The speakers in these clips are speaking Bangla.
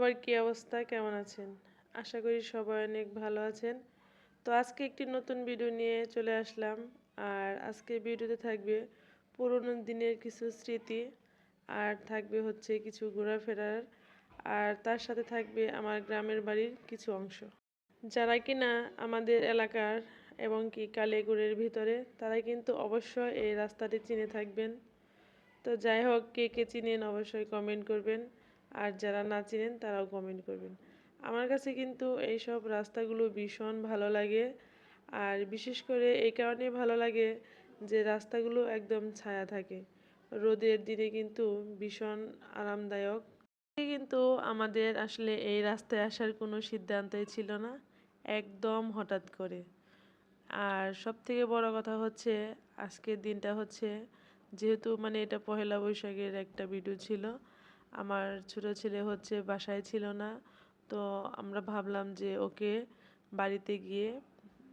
সবার কী অবস্থা? কেমন আছেন? আশা করি সবাই অনেক ভালো আছেন। তো আজকে একটি নতুন ভিডিও নিয়ে চলে আসলাম। আর আজকে ভিডিওতে থাকবে পুরোনো দিনের কিছু স্মৃতি। আর থাকবে হচ্ছে কিছু ঘোরাফেরার। আর তার সাথে থাকবে আমার গ্রামের বাড়ির কিছু অংশ। যারা কিনা আমাদের এলাকার এবং কি কালিয়াগুড়ের ভিতরে তারা কিন্তু অবশ্যই এই রাস্তাটি চিনে থাকবেন। তো যাই হোক, কে কে চিনেন অবশ্যই কমেন্ট করবেন। আর যারা না চিনেন তারাও কমেন্ট করবেন। আমার কাছে কিন্তু এইসব রাস্তাগুলো ভীষণ ভালো লাগে। আর বিশেষ করে এই কারণে ভালো লাগে যে রাস্তাগুলো একদম ছায়া থাকে। রোদের দিনে কিন্তু ভীষণ আরামদায়ক। কিন্তু আমাদের আসলে এই রাস্তায় আসার কোনো সিদ্ধান্তই ছিল না, একদম হঠাৎ করে। আর সব থেকে বড় কথা হচ্ছে, আজকের দিনটা হচ্ছে যেহেতু মানে এটা পহেলা বৈশাখের একটা ভিডিও ছিল আমার ছোট ছেলে হচ্ছে বাসায় ছিল না, তো আমরা ভাবলাম যে ওকে বাড়িতে গিয়ে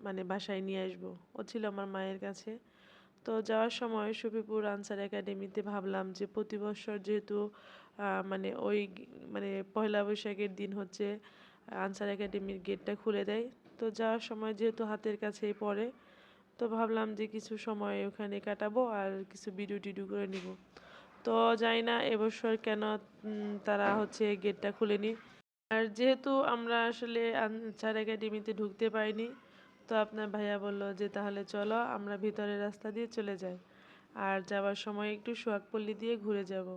মানে বাসায় নিয়ে আসব। ও ছিল আমার মায়ের কাছে। তো যাওয়ার সময় শফিপুর আনসার একাডেমিতে ভাবলাম যে প্রতি বছর যেহেতু মানে ওই মানে পয়লা বৈশাখের দিন হচ্ছে আনসার একাডেমির গেটটা খুলে দেয়। তো যাওয়ার সময় যেহেতু হাতের কাছেই পড়ে, তো ভাবলাম যে কিছু সময় ওখানে কাটাবো আর কিছু ভিডিও টিডিও করে নিব। তো যাই না এবছর কেন তারা হচ্ছে গেটটা খুলেনি। আর যেহেতু আমরা আসলে আনসার একাডেমিতে ঢুকতে পারিনি, তো আপনার ভাইয়া বলল যে তাহলে চলো আমরা ভিতরের রাস্তা দিয়ে চলে যাই। আর যাওয়ার সময় একটু সোহাগপল্লী দিয়ে ঘুরে যাব।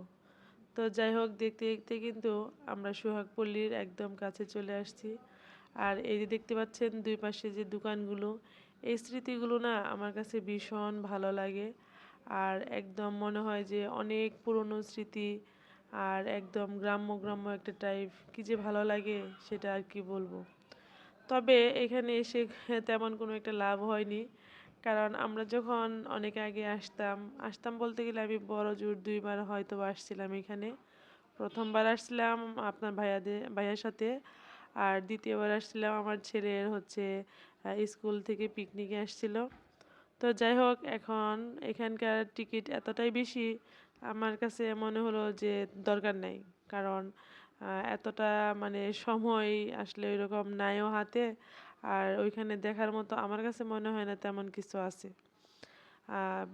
তো যাই হোক, দেখতে দেখতে কিন্তু আমরা সোহাগপল্লীর একদম কাছে চলে আসছি। আর এই যে দেখতে পাচ্ছেন দুই পাশে যে দোকানগুলো, এই স্মৃতিগুলো না আমার কাছে ভীষণ ভালো লাগে। আর একদম মনে হয় যে অনেক পুরনো স্মৃতি আর একদম গ্রাম্য গ্রাম্য একটা টাইপ কী যে ভালো লাগে সেটা আর কি বলব। তবে এখানে এসে তেমন কোনো একটা লাভ হয়নি। কারণ আমরা যখন অনেক আগে আসতাম আসতাম বলতে গেলে আমি বড় জোর দুইবার হয়তো আসছিলাম এখানে। প্রথমবার আসছিলাম আপনার ভাইয়াদের, ভাইয়ার সাথে। আর দ্বিতীয়বার আসছিলাম আমার ছেলের হচ্ছে স্কুল থেকে পিকনিকে আসছিল। তো যাই হোক, এখন এখানকার টিকিট এতটাই বেশি, আমার কাছে মনে হলো যে দরকার নেই। কারণ এতটা মানে সময় আসলে ওইরকম নাইও হাতে, আর ওইখানে দেখার মতো আমার কাছে মনে হয় না তেমন কিছু আছে।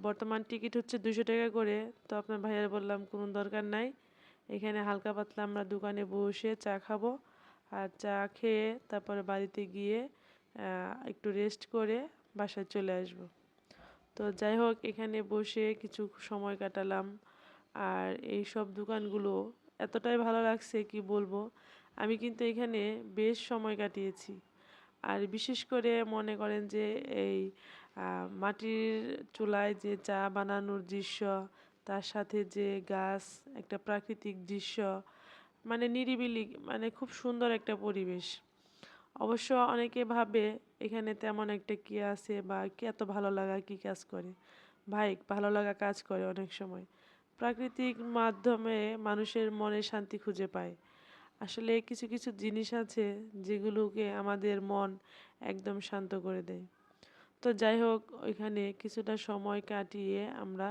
বর্তমান টিকিট হচ্ছে দুশো টাকা করে, তো আপনার ভাইয়ার বললাম কোনো দরকার নাই। এখানে হালকা পাতলা আমরা দোকানে বসে চা খাব, আর চা খেয়ে তারপরে বাড়িতে গিয়ে একটু রেস্ট করে বাসায় চলে আসব। তো যাই হোক, এখানে বসে কিছু সময় কাটালাম। আর এই সব দোকানগুলো এতটাই ভালো লাগছে কি বলব, আমি কিন্তু এখানে বেশ সময় কাটিয়েছি। আর বিশেষ করে মনে করেন যে এই মাটির চুলায় যে চা বানানোর দৃশ্য, তার সাথে যে গাছ, একটা প্রাকৃতিক দৃশ্য মানে নিরিবিলি মানে খুব সুন্দর একটা পরিবেশ। অবশ্য অনেকে ভাবে এখানে তেমন একটা কি আছে বা কি এত ভালো লাগা কি কাজ করে। ভাই, ভালো লাগা কাজ করে অনেক সময়। প্রাকৃতিক মাধ্যমে মানুষের মনে শান্তি খুঁজে পায়। আসলে কিছু কিছু জিনিস আছে যেগুলোকে আমাদের মন একদম শান্ত করে দেয়। তো যাই হোক, ওইখানে কিছুটা সময় কাটিয়ে আমরা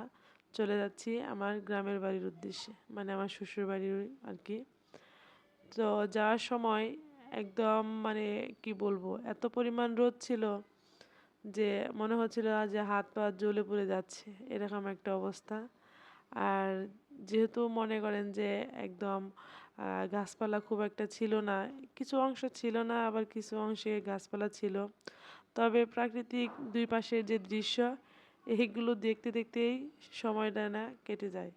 চলে যাচ্ছি আমার গ্রামের বাড়ির উদ্দেশ্যে মানে আমার শ্বশুর বাড়ির আর কি। তো যাওয়ার সময় একদম মানে কি বলব, এত পরিমাণ রোদ ছিল যে মনে হচ্ছিল যে হাত পা জ্বলে পড়ে যাচ্ছে, এরকম একটা অবস্থা। আর যেহেতু মনে করেন যে একদম গাছপালা খুব একটা ছিল না, কিছু অংশ ছিল না, আবার কিছু অংশে গাছপালা ছিল। তবে প্রাকৃতিক দুই পাশের যে দৃশ্য এইগুলো দেখতে দেখতেই সময়টা না কেটে যায়।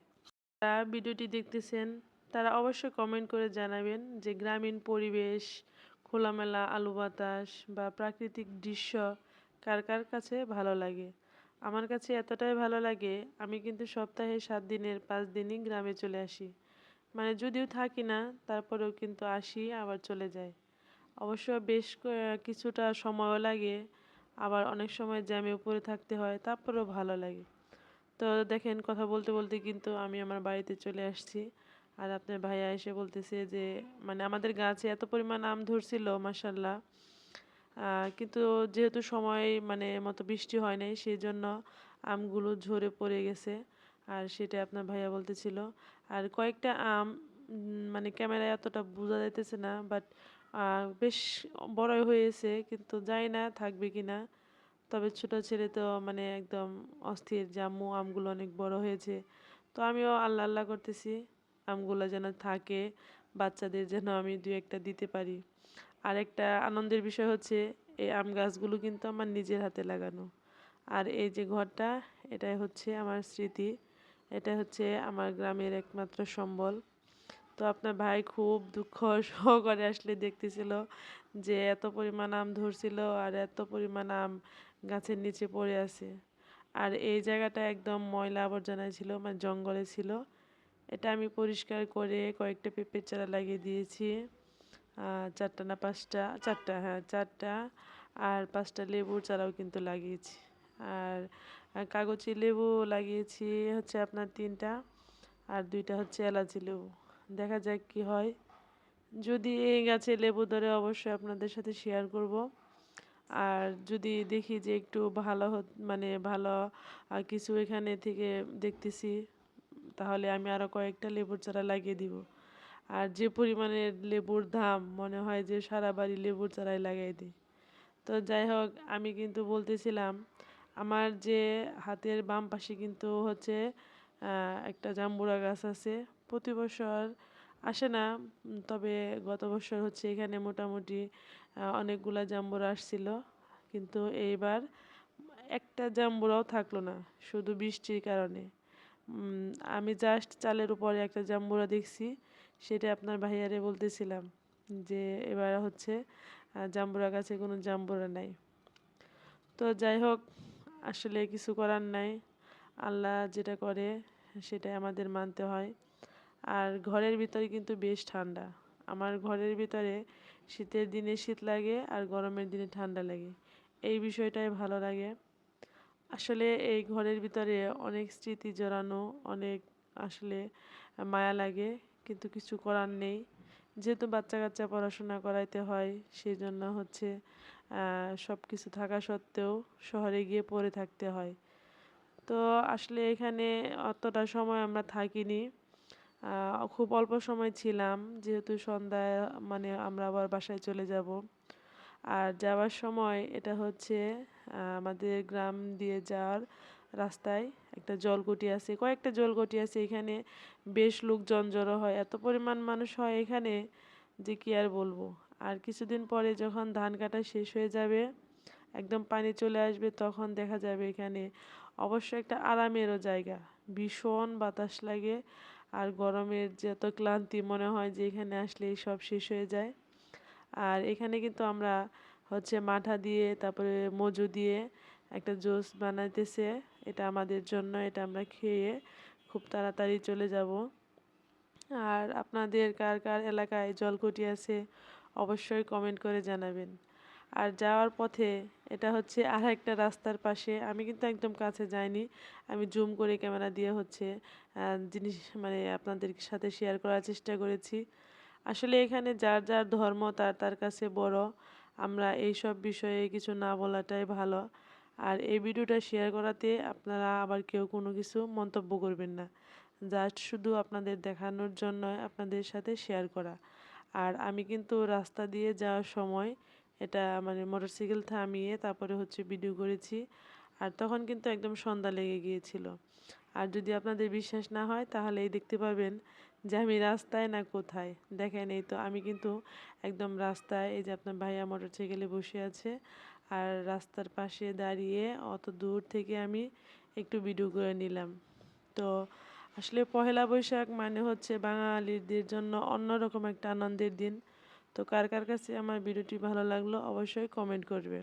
ভিডিওটি দেখতেছেন তারা অবশ্যই কমেন্ট করে জানাবেন যে গ্রামীণ পরিবেশ, খোলামেলা আলু বাতাস বা প্রাকৃতিক দৃশ্য কার কার কাছে ভালো লাগে? আমার কাছে এতটাই ভালো লাগে, আমি কিন্তু সপ্তাহে সাত দিনের, পাঁচ দিনই গ্রামে চলে আসি। মানে যদিও থাকি না, তারপরেও কিন্তু আসি, আবার চলে যাই। অবশ্য বেশ কিছুটা সময়ও লাগে, আবার অনেক সময় জ্যামে উপরে থাকতে হয়, তারপরেও ভালো লাগে। তো দেখেন, কথা বলতে বলতে কিন্তু আমি আমার বাড়িতে চলে আসছি। আর আপনার ভাইয়া এসে বলতেছে যে মানে আমাদের গাছে এত পরিমাণ আম ধরছিল মাসাল্লাহ কিন্তু যেহেতু সময় মানে মতো বৃষ্টি হয় নাই সেই জন্য আমগুলো ঝরে পড়ে গেছে। আর সেটা আপনার ভাইয়া বলতেছিল। আর কয়েকটা আম মানে ক্যামেরায় এতটা বোঝা যাইতেছে না, বাট বেশ বড়ই হয়েছে, কিন্তু যাই না থাকবে কি না তবে ছোট ছেলে তো মানে একদম অস্থির আম্মু আমগুলো অনেক বড় হয়েছে। তো আমিও আল্লাহ আল্লাহ করতেছি। আমগুলো যেন থাকে, বাচ্চাদের যেন আমি দু একটা দিতে পারি। আর একটা আনন্দের বিষয় হচ্ছে, এই আম গাছগুলো কিন্তু আমার নিজের হাতে লাগানো। আর এই যে ঘরটা, এটাই হচ্ছে আমার স্মৃতি। এটা হচ্ছে আমার গ্রামের একমাত্র সম্বল। তো আপনার ভাই খুব দুঃখ সহকারে আসলে দেখতেছিল যে এত পরিমাণ আম ধরছিল আর এত পরিমাণ আম গাছের নিচে পড়ে আছে। আর এই জায়গাটা একদম ময়লা আবর্জনায় ছিল মানে জঙ্গলে ছিল। এটা আমি পরিষ্কার করে কয়েকটা পেঁপের চারা লাগিয়ে দিয়েছি। চারটা না পাঁচটা, চারটা হ্যাঁ চারটা আর পাঁচটা লেবুর চারাও কিন্তু লাগিয়েছি। আর কাগজি লেবু লাগিয়েছি হচ্ছে আপনার তিনটা আর দুইটা হচ্ছে এলাচি লেবু। দেখা যাক কি হয়। যদি এই গাছে লেবু ধরে অবশ্যই আপনাদের সাথে শেয়ার করব। আর যদি দেখি যে একটু ভালো মানে ভালো কিছু এখানে থেকে দেখতেছি। তাহলে আমি আরও কয়েকটা লেবুর চারা লাগিয়ে দিব। আর যে পরিমাণে লেবুর দাম মনে হয় যে সারা বাড়ি লেবুর চারাই লাগাই দিই। তো যাই হোক, আমি কিন্তু বলতেছিলাম, আমার যে হাতের বাম পাশে কিন্তু হচ্ছে একটা জাম্বুরা গাছ আছে। প্রতি বছর আসে না, তবে গত বছর হচ্ছে এখানে মোটামুটি অনেকগুলা জাম্বুরা আসছিল। কিন্তু এইবার একটা জাম্বুরাও থাকল না, শুধু বৃষ্টির কারণে। আমি জাস্ট চালের উপরে একটা জাম্বুরা দেখছি, সেটা আপনার ভাইয়ারে বলতেছিলাম যে এবার হচ্ছে জাম্বুরা গাছে কোনো জাম্বুরা নাই। তো যাই হোক, আসলে কিছু করার নাই। আল্লাহ যেটা করে, সেটাই আমাদের মানতে হয়। আর ঘরের ভিতরে কিন্তু বেশ ঠান্ডা। আমার ঘরের ভিতরে শীতের দিনে শীত লাগে আর গরমের দিনে ঠান্ডা লাগে। এই বিষয়টাই ভালো লাগে। আসলে এই ঘরের ভিতরে অনেক স্মৃতি জড়ানো, অনেক আসলে মায়া লাগে। কিন্তু কিছু করার নেই। যেহেতু বাচ্চা কাচ্চা পড়াশোনা করাইতে হয় সেই জন্য হচ্ছে সব কিছু থাকা সত্ত্বেও শহরে গিয়ে পড়ে থাকতে হয়। তো আসলে এখানে অতটা সময় আমরা থাকিনি। খুব অল্প সময় ছিলাম। যেহেতু সন্ধ্যায় মানে আমরা আবার বাসায় চলে যাব। আর যাওয়ার সময় এটা হচ্ছে আমাদের গ্রাম দিয়ে যাওয়ার রাস্তায় একটা জলকুটি আছে। কয়েকটা জলকুটি আছে, এখানে বেশ লোকজন জড়ো হয়। এত পরিমাণ মানুষ হয় এখানে, যে কি আর বলব? আর কিছুদিন পরে যখন ধান কাটা শেষ হয়ে যাবে, একদম পানি চলে আসবে, তখন দেখা যাবে এখানে অবশ্য একটা আরামেরও জায়গা। ভীষণ বাতাস লাগে, আর গরমের যত ক্লান্তি মনে হয় যে এখানে আসলে সব শেষ হয়ে যায়। আর এখানে কিন্তু আমরা হচ্ছে মাঠা দিয়ে, তারপরে মজু দিয়ে একটা জুস বানাইতেছে। এটা আমাদের জন্য, এটা আমরা খেয়ে খুব তাড়াতাড়ি চলে যাব। আর আপনাদের কার কার এলাকায় জলকুটি আছে, অবশ্যই কমেন্ট করে জানাবেন। আর যাওয়ার পথে এটা হচ্ছে আর একটা রাস্তার পাশে, আমি কিন্তু একদম কাছে যাইনি। আমি জুম করে ক্যামেরা দিয়ে হচ্ছে জিনিস মানে আপনাদের সাথে শেয়ার করার চেষ্টা করেছি। আসলে এখানে যার যার ধর্ম তার তার কাছে বড়। আমরা এই সব বিষয়ে কিছু না বলাটাই ভালো। আর এই ভিডিওটা শেয়ার করাতে আপনারা আবার কেউ কোনো কিছু মন্তব্য করবেন না। জাস্ট শুধু আপনাদের দেখানোর জন্য আপনাদের সাথে শেয়ার করা। আর আমি কিন্তু রাস্তা দিয়ে যাওয়ার সময় এটা মানে মোটরসাইকেল থামিয়ে তারপরে হচ্ছে ভিডিও করেছি। আর তখন কিন্তু একদম সন্ধ্যা লেগে গিয়েছিল। আর যদি আপনাদের বিশ্বাস না হয় তাহলে এই দেখতে পাবেন যে আমি রাস্তায় না কোথায়? দেখেন, এই তো আমি কিন্তু একদম রাস্তায়, এই যে আপনার ভাইয়া মোটরসাইকেলে বসে আছে আর রাস্তার পাশে দাঁড়িয়ে অত দূর থেকে আমি একটু ভিডিও করে নিলাম। তো আসলে পহেলা বৈশাখ মানে হচ্ছে বাঙালিদের জন্য অন্যরকম একটা আনন্দের দিন। তো কার কার কাছে আমার ভিডিওটি ভালো লাগল অবশ্যই কমেন্ট করবেন।